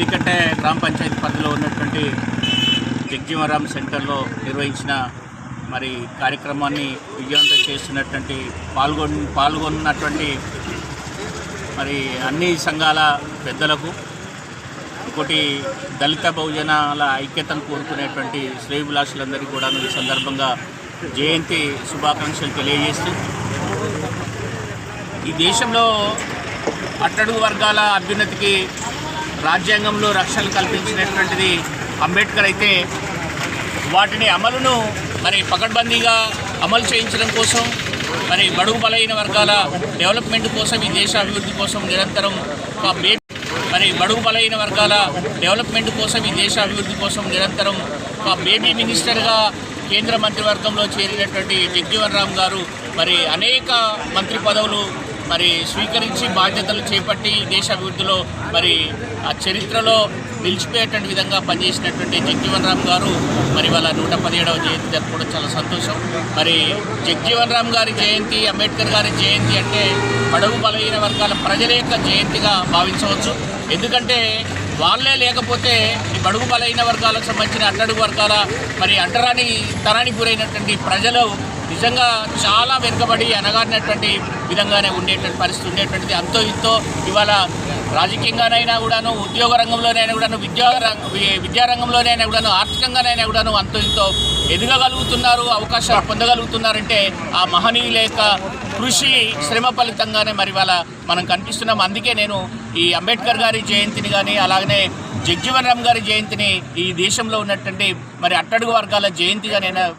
మెలికట్ట గ్రామ పంచాయతీ పరిధిలో ఉన్నటువంటి జగ్జీవరామ్ సెంటర్లో నిర్వహించిన మరి కార్యక్రమాన్ని విజయవంతం చేస్తున్నటువంటి పాల్గొన్ పాల్గొన్నటువంటి మరి అన్ని సంఘాల పెద్దలకు ఇంకోటి దళిత బహుజనాల ఐక్యతను కోరుకునేటువంటి శ్రేయభిలాషులందరికీ కూడా ఈ సందర్భంగా జయంతి శుభాకాంక్షలు తెలియజేస్తూ ఈ దేశంలో అట్టడుగు వర్గాల అభ్యున్నతికి రాజ్యాంగంలో రక్షణ కల్పించినటువంటిది అంబేద్కర్ అయితే వాటిని అమలును మరి పకడ్బందీగా అమలు చేయించడం కోసం మరి బడుగు బలైన వర్గాల డెవలప్మెంట్ కోసం ఈ దేశ అభివృద్ధి కోసం నిరంతరం మా మరి బడుగు బలైన వర్గాల డెవలప్మెంట్ కోసం ఈ దేశ అభివృద్ధి కోసం నిరంతరం మా బేబీ మినిస్టర్గా కేంద్ర మంత్రివర్గంలో చేరినటువంటి జగ్జీవన్ రామ్ గారు మరి అనేక మంత్రి పదవులు మరి స్వీకరించి బాధ్యతలు చేపట్టి దేశ అభివృద్ధిలో మరి ఆ చరిత్రలో నిలిచిపోయేటువంటి విధంగా పనిచేసినటువంటి జగ్జీవన్ రామ్ గారు మరి వాళ్ళ నూట పదిహేడవ జయంతి జరుపుకోవడం చాలా సంతోషం. మరి జగ్జీవన్ రామ్ గారి జయంతి అంబేద్కర్ గారి జయంతి అంటే పడవు బలహీన వర్గాల ప్రజల యొక్క జయంతిగా భావించవచ్చు. ఎందుకంటే వాళ్ళే లేకపోతే ఈ బడుగు బలహీన వర్గాలకు సంబంధించిన అట్టడుగు వర్గాల మరి అంటరాని తరానికి గురైనటువంటి ప్రజలు నిజంగా చాలా వెనుకబడి అనగారినటువంటి విధంగానే ఉండేటువంటి పరిస్థితి ఉండేటువంటిది. అంతో ఇంతో ఇవాళ రాజకీయంగానైనా కూడాను ఉద్యోగ రంగంలోనైనా కూడాను విద్యా విద్యారంగంలోనైనా కూడాను ఆర్థికంగానైనా కూడాను అంతో ఇంతో ఎదగగలుగుతున్నారు అవకాశాలు పొందగలుగుతున్నారంటే ఆ మహనీయుల యొక్క కృషి శ్రమ ఫలితంగానే మరి వాళ్ళ మనం కనిపిస్తున్నాం. అందుకే నేను ఈ అంబేద్కర్ గారి జయంతిని కానీ అలాగనే జగ్జీవన్ రామ్ గారి జయంతిని ఈ దేశంలో ఉన్నటువంటి మరి అట్టడుగు వర్గాల జయంతిగా నేను